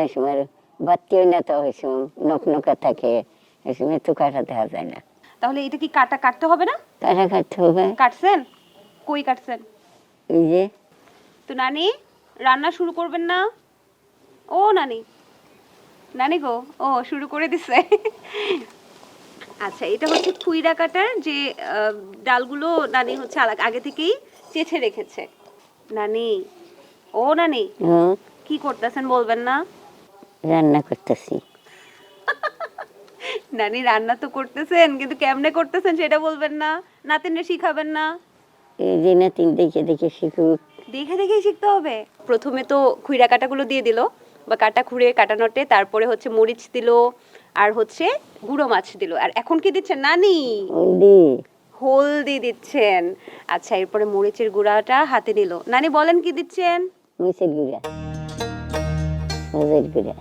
না সময় বাতি না তো ওই সময় থাকে ওই সময় তো কাটা দেখা যায় না। তাহলে এটা কি কাটা কাটতে হবে না? কাটা কাটতে হবে। কাটছেন? কই কাটছেন? এই যে। তো নানি রান্না শুরু করবেন না? ও নানি। নানি গো ও শুরু করে দিছে। আচ্ছা এটা হচ্ছে খুইরা কাটার যে ডালগুলো নানি হচ্ছে আগে থেকেই চেঁচে রেখেছে। নানি ও নানি। কি করতেছেন বলবেন না? রান্না করতেছি। নানি রান্না তো করতেছেন কিন্তু কেমনে করতেছেন সেটা বলবেন না। নাতিনে শিখাবেন না। এই যে না তিন দেখে দেখে শিখুক। দেখে দেখেই শিখতে হবে। প্রথমে তো খুইরা কাটাগুলো দিয়ে দিল বা কাটা খুঁড়ে কাটানোটে তারপরে হচ্ছে মরিচ দিল আর হচ্ছে গুঁড়ো মাছ দিল। আর এখন কি দিচ্ছেন নানি? হলদি। হলদি দিচ্ছেন। আচ্ছা এরপরে মরিচের গুঁড়াটা হাতে নিল। নানি বলেন কি দিচ্ছেন? মরিচের গুঁড়া। মরিচের গুঁড়া।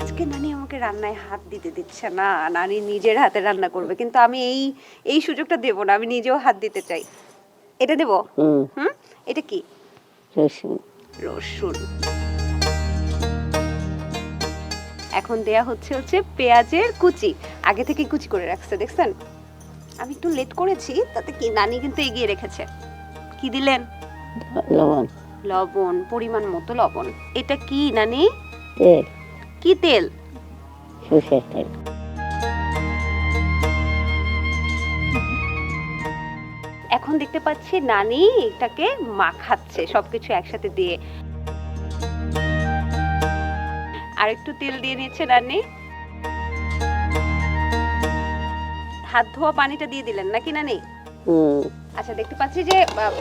আজকে নানি আমাকে রান্নায় হাত দিতে দিচ্ছে না নানি নিজের হাতে রান্না করবে কিন্তু আমি এই এই সুযোগটা দেব না আমি নিজেও হাত দিতে চাই। এটা দেব? হুম। হুম? এটা কি? রসুন। রসুন। এখন দেয়া হচ্ছে হচ্ছে পেঁয়াজের কুচি। আগে থেকে কুচি করে রাখছে দেখছেন? আমি একটু লেট করেছি তাতে কি নানি কিন্তু এগিয়ে রেখেছে। কি দিলেন? লবণ। লবণ পরিমাণ মতো লবণ। এটা কি নানি? তেল। কি তেল? সর্ষের তেল। এখন দেখতে পাচ্ছি নানি এটাকে মাখাচ্ছে সবকিছু একসাথে দিয়ে। আর একটু তেল দিয়ে নিচ্ছে নানি। হাত ধোয়া পানিটা দিয়ে দিলেন নাকি নানি? আচ্ছা দেখতে পাচ্ছি যে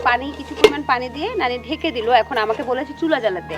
পানি, কিছু পরিমাণ পানি দিয়ে নানি ঢেকে দিল। এখন আমাকে বলেছে চুলা জ্বালাতে।